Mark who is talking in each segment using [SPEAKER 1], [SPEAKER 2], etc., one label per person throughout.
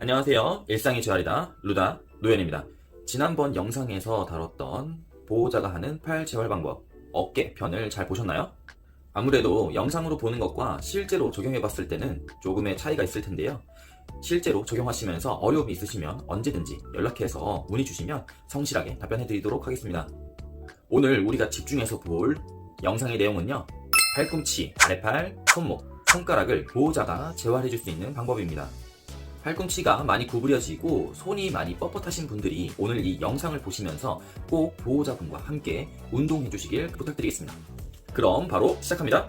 [SPEAKER 1] 안녕하세요. 일상의 재활이다. 루다 노현입니다. 지난번 영상에서 다뤘던 보호자가 하는 팔 재활 방법 어깨 편을 잘 보셨나요? 아무래도 영상으로 보는 것과 실제로 적용해 봤을 때는 조금의 차이가 있을 텐데요. 실제로 적용하시면서 어려움이 있으시면 언제든지 연락해서 문의 주시면 성실하게 답변해 드리도록 하겠습니다. 오늘 우리가 집중해서 볼 영상의 내용은요. 팔꿈치, 아래팔, 손목, 손가락을 보호자가 재활해 줄 수 있는 방법입니다. 팔꿈치가 많이 구부려지고 손이 많이 뻣뻣하신 분들이 오늘 이 영상을 보시면서 꼭 보호자분과 함께 운동해 주시길 부탁드리겠습니다. 그럼 바로 시작합니다.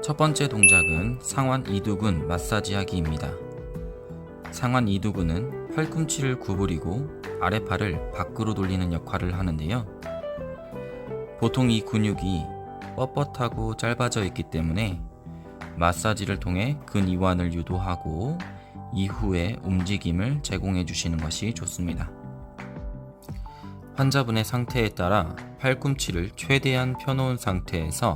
[SPEAKER 2] 첫 번째 동작은 상완 이두근 마사지 하기입니다. 상완 이두근은 팔꿈치를 구부리고 아래팔을 밖으로 돌리는 역할을 하는데요. 보통 이 근육이 뻣뻣하고 짧아져 있기 때문에 마사지를 통해 근 이완을 유도하고 이후에 움직임을 제공해 주시는 것이 좋습니다. 환자분의 상태에 따라 팔꿈치를 최대한 펴놓은 상태에서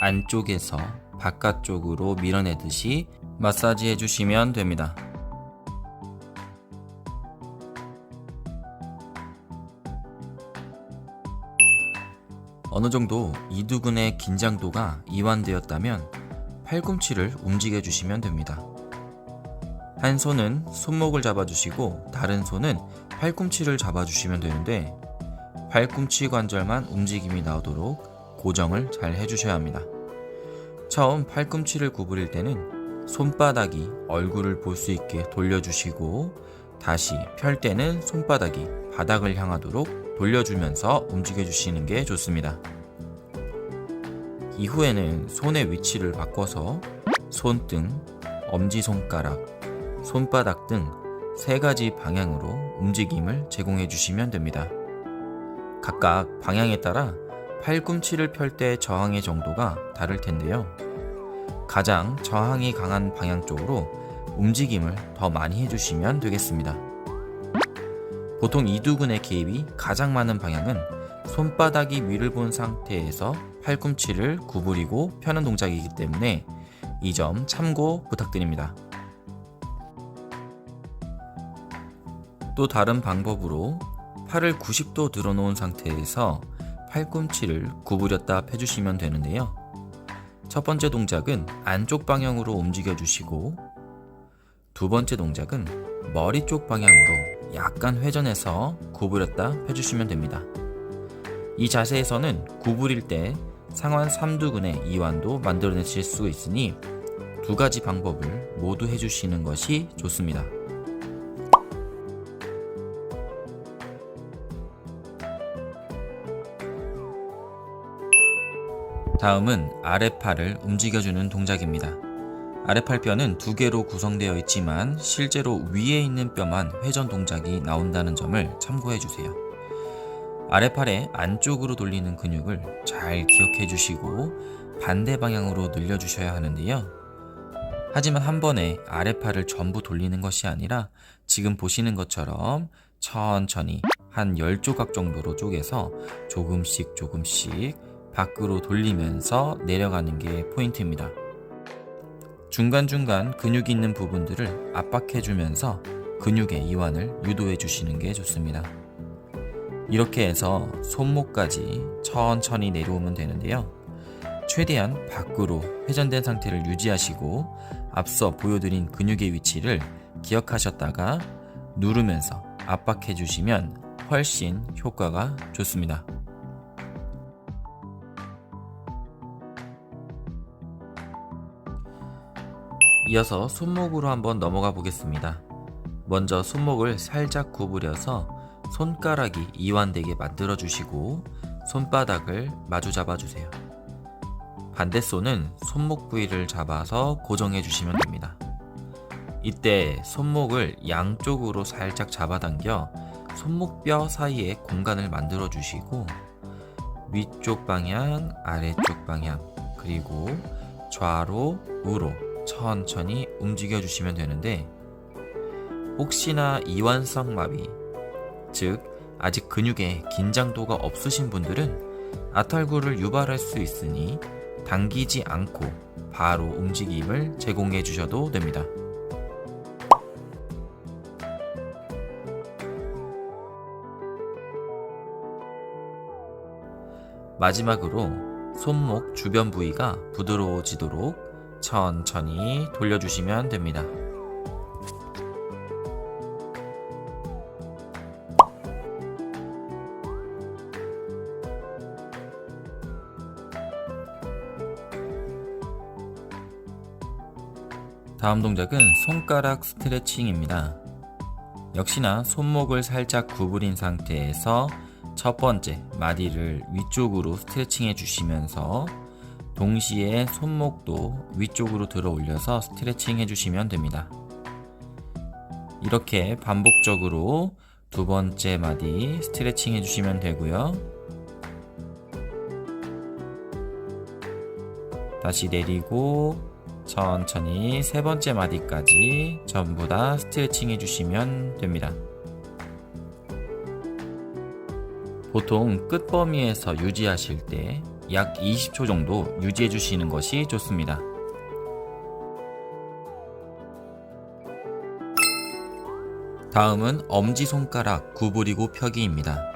[SPEAKER 2] 안쪽에서 바깥쪽으로 밀어내듯이 마사지 해주시면 됩니다. 어느 정도 이두근의 긴장도가 이완되었다면 팔꿈치를 움직여 주시면 됩니다. 한 손은 손목을 잡아주시고 다른 손은 팔꿈치를 잡아주시면 되는데 팔꿈치 관절만 움직임이 나오도록 고정을 잘 해주셔야 합니다. 처음 팔꿈치를 구부릴 때는 손바닥이 얼굴을 볼 수 있게 돌려주시고 다시 펼 때는 손바닥이 바닥을 향하도록 돌려주면서 움직여주시는 게 좋습니다. 이후에는 손의 위치를 바꿔서 손등, 엄지손가락, 손바닥 등 세 가지 방향으로 움직임을 제공해 주시면 됩니다. 각각 방향에 따라 팔꿈치를 펼 때 저항의 정도가 다를 텐데요. 가장 저항이 강한 방향 쪽으로 움직임을 더 많이 해주시면 되겠습니다. 보통 이두근의 개입이 가장 많은 방향은 손바닥이 위를 본 상태에서 팔꿈치를 구부리고 펴는 동작이기 때문에 이 점 참고 부탁드립니다. 또 다른 방법으로 팔을 90도 들어놓은 상태에서 팔꿈치를 구부렸다 펴주시면 되는데요. 첫 번째 동작은 안쪽 방향으로 움직여 주시고 두 번째 동작은 머리 쪽 방향으로 약간 회전해서 구부렸다 펴주시면 됩니다. 이 자세에서는 구부릴 때 상완 삼두근의 이완도 만들어내실 수 있으니 두 가지 방법을 모두 해주시는 것이 좋습니다. 다음은 아래팔을 움직여주는 동작입니다. 아래팔 뼈는 두 개로 구성되어 있지만 실제로 위에 있는 뼈만 회전 동작이 나온다는 점을 참고해 주세요. 아래팔의 안쪽으로 돌리는 근육을 잘 기억해 주시고 반대 방향으로 늘려 주셔야 하는데요. 하지만 한 번에 아래팔을 전부 돌리는 것이 아니라 지금 보시는 것처럼 천천히 한 10조각 정도로 쪼개서 조금씩 조금씩 밖으로 돌리면서 내려가는 게 포인트입니다. 중간중간 근육이 있는 부분들을 압박해주면서 근육의 이완을 유도해 주시는 게 좋습니다. 이렇게 해서 손목까지 천천히 내려오면 되는데요. 최대한 밖으로 회전된 상태를 유지하시고 앞서 보여드린 근육의 위치를 기억하셨다가 누르면서 압박해 주시면 훨씬 효과가 좋습니다. 이어서 손목으로 한번 넘어가 보겠습니다. 먼저 손목을 살짝 구부려서 손가락이 이완되게 만들어 주시고 손바닥을 마주 잡아 주세요. 반대 손은 손목 부위를 잡아서 고정해 주시면 됩니다. 이때 손목을 양쪽으로 살짝 잡아당겨 손목뼈 사이에 공간을 만들어 주시고 위쪽 방향, 아래쪽 방향, 그리고 좌로, 우로 천천히 움직여 주시면 되는데 혹시나 이완성 마비, 즉 아직 근육에 긴장도가 없으신 분들은 아탈구를 유발할 수 있으니 당기지 않고 바로 움직임을 제공해 주셔도 됩니다. 마지막으로 손목 주변 부위가 부드러워지도록 천천히 돌려주시면 됩니다. 다음 동작은 손가락 스트레칭입니다. 역시나 손목을 살짝 구부린 상태에서 첫 번째 마디를 위쪽으로 스트레칭 해 주시면서 동시에 손목도 위쪽으로 들어 올려서 스트레칭 해 주시면 됩니다. 이렇게 반복적으로 두 번째 마디 스트레칭 해 주시면 되고요. 다시 내리고 천천히 세 번째 마디까지 전부 다 스트레칭 해주시면 됩니다. 보통 끝 범위에서 유지하실 때 약 20초 정도 유지해 주시는 것이 좋습니다. 다음은 엄지손가락 구부리고 펴기입니다.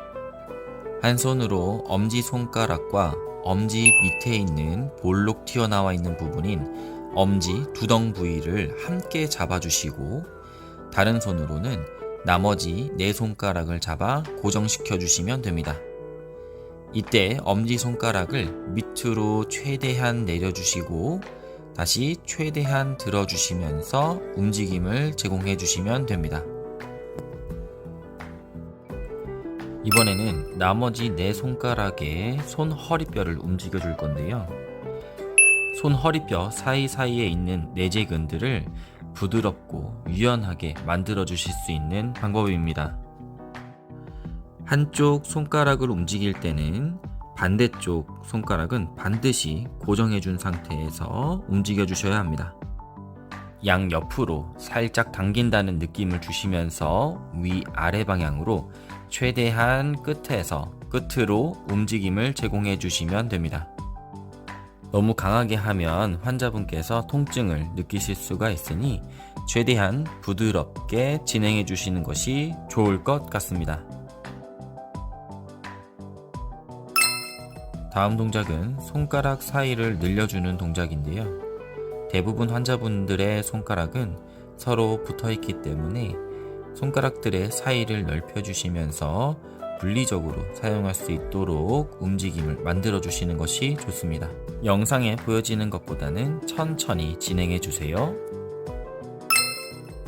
[SPEAKER 2] 한 손으로 엄지손가락과 엄지 밑에 있는 볼록 튀어나와 있는 부분인 엄지 두덩 부위를 함께 잡아주시고 다른 손으로는 나머지 네 손가락을 잡아 고정시켜 주시면 됩니다. 이때 엄지 손가락을 밑으로 최대한 내려주시고 다시 최대한 들어주시면서 움직임을 제공해 주시면 됩니다. 이번에는 나머지 네 손가락의 손 허리뼈를 움직여 줄 건데요. 손 허리뼈 사이사이에 있는 내재근들을 부드럽고 유연하게 만들어 주실 수 있는 방법입니다. 한쪽 손가락을 움직일 때는 반대쪽 손가락은 반드시 고정해 준 상태에서 움직여 주셔야 합니다. 양 옆으로 살짝 당긴다는 느낌을 주시면서 위아래 방향으로 최대한 끝에서 끝으로 움직임을 제공해 주시면 됩니다. 너무 강하게 하면 환자분께서 통증을 느끼실 수가 있으니 최대한 부드럽게 진행해 주시는 것이 좋을 것 같습니다. 다음 동작은 손가락 사이를 늘려주는 동작인데요. 대부분 환자분들의 손가락은 서로 붙어 있기 때문에 손가락들의 사이를 넓혀주시면서 분리적으로 사용할 수 있도록 움직임을 만들어 주시는 것이 좋습니다. 영상에 보여지는 것보다는 천천히 진행해 주세요.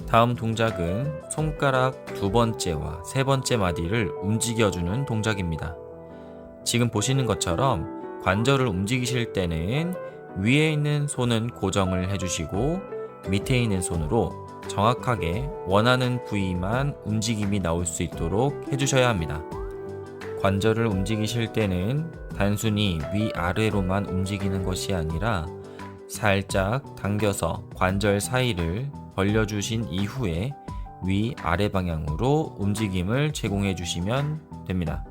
[SPEAKER 2] 다음 동작은 손가락 두 번째와 세 번째 마디를 움직여주는 동작입니다. 지금 보시는 것처럼 관절을 움직이실 때는 위에 있는 손은 고정을 해주시고 밑에 있는 손으로 정확하게 원하는 부위만 움직임이 나올 수 있도록 해주셔야 합니다. 관절을 움직이실 때는 단순히 위아래로만 움직이는 것이 아니라 살짝 당겨서 관절 사이를 벌려주신 이후에 위아래 방향으로 움직임을 제공해 주시면 됩니다.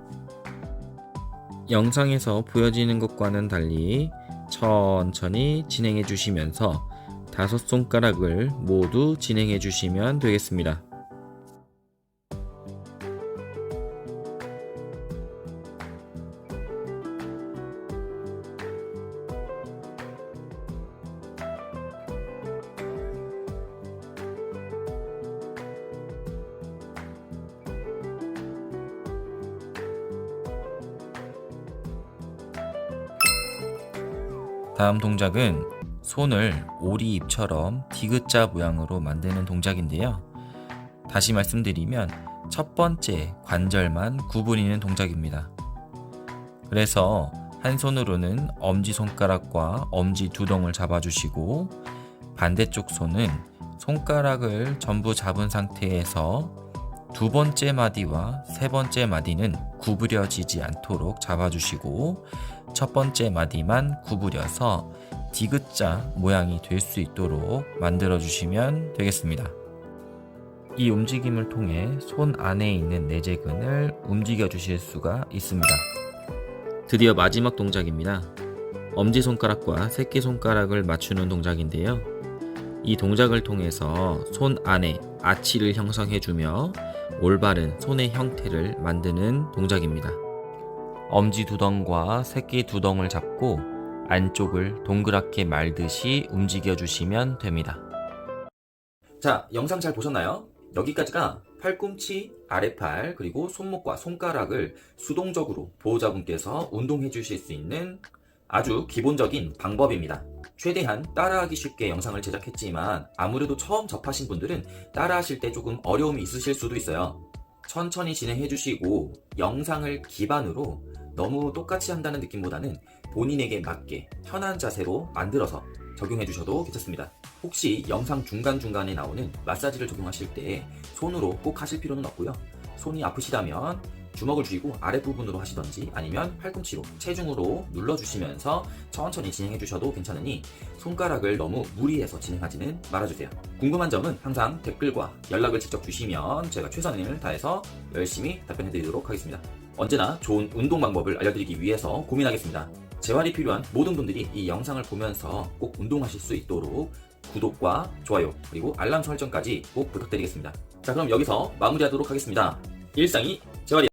[SPEAKER 2] 영상에서 보여지는 것과는 달리 천천히 진행해 주시면서 다섯 손가락을 모두 진행해 주시면 되겠습니다. 다음 동작은 손을 오리잎처럼 디귿자 모양으로 만드는 동작인데요. 다시 말씀드리면 첫 번째 관절만 구부리는 동작입니다. 그래서 한 손으로는 엄지손가락과 엄지 두덩을 잡아주시고 반대쪽 손은 손가락을 전부 잡은 상태에서 두 번째 마디와 세 번째 마디는 구부려지지 않도록 잡아주시고 첫 번째 마디만 구부려서 디귿자 모양이 될 수 있도록 만들어 주시면 되겠습니다. 이 움직임을 통해 손 안에 있는 내재근을 움직여 주실 수가 있습니다. 드디어 마지막 동작입니다. 엄지손가락과 새끼손가락을 맞추는 동작인데요. 이 동작을 통해서 손 안에 아치를 형성해주며 올바른 손의 형태를 만드는 동작입니다. 엄지 두덩과 새끼 두덩을 잡고 안쪽을 동그랗게 말듯이 움직여 주시면 됩니다.
[SPEAKER 1] 자, 영상 잘 보셨나요? 여기까지가 팔꿈치, 아래팔, 그리고 손목과 손가락을 수동적으로 보호자분께서 운동해 주실 수 있는 아주 기본적인 방법입니다. 최대한 따라하기 쉽게 영상을 제작했지만 아무래도 처음 접하신 분들은 따라하실 때 조금 어려움이 있으실 수도 있어요. 천천히 진행해 주시고 영상을 기반으로 너무 똑같이 한다는 느낌보다는 본인에게 맞게 편한 자세로 만들어서 적용해 주셔도 괜찮습니다. 혹시 영상 중간중간에 나오는 마사지를 적용하실 때 손으로 꼭 하실 필요는 없고요. 손이 아프시다면 주먹을 쥐고 아랫부분으로 하시던지 아니면 팔꿈치로 체중으로 눌러주시면서 천천히 진행해 주셔도 괜찮으니 손가락을 너무 무리해서 진행하지는 말아주세요. 궁금한 점은 항상 댓글과 연락을 직접 주시면 제가 최선을 다해서 열심히 답변해 드리도록 하겠습니다. 언제나 좋은 운동 방법을 알려드리기 위해서 고민하겠습니다. 재활이 필요한 모든 분들이 이 영상을 보면서 꼭 운동하실 수 있도록 구독과 좋아요 그리고 알람 설정까지 꼭 부탁드리겠습니다. 자 그럼 여기서 마무리하도록 하겠습니다. 일상이 재활이